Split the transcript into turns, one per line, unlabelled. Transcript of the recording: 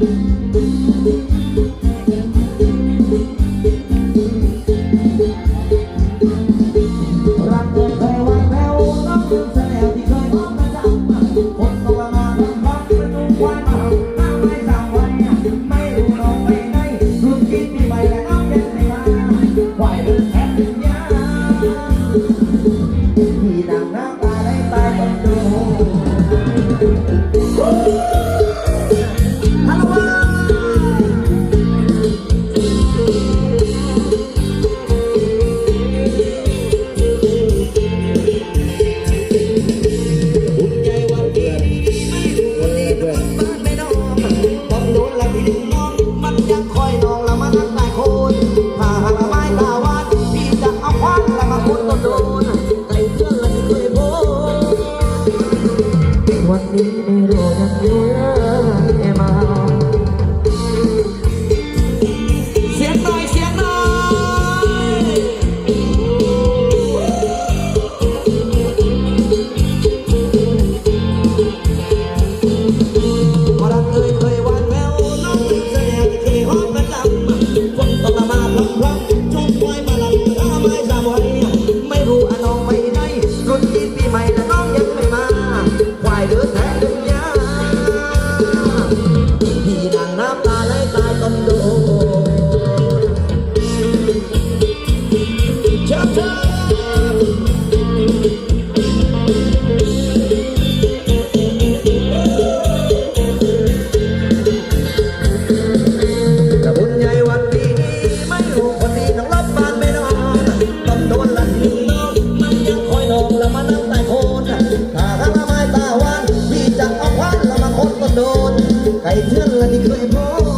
thank you ไม่รู้ยัง
อยู่ยังมา playboy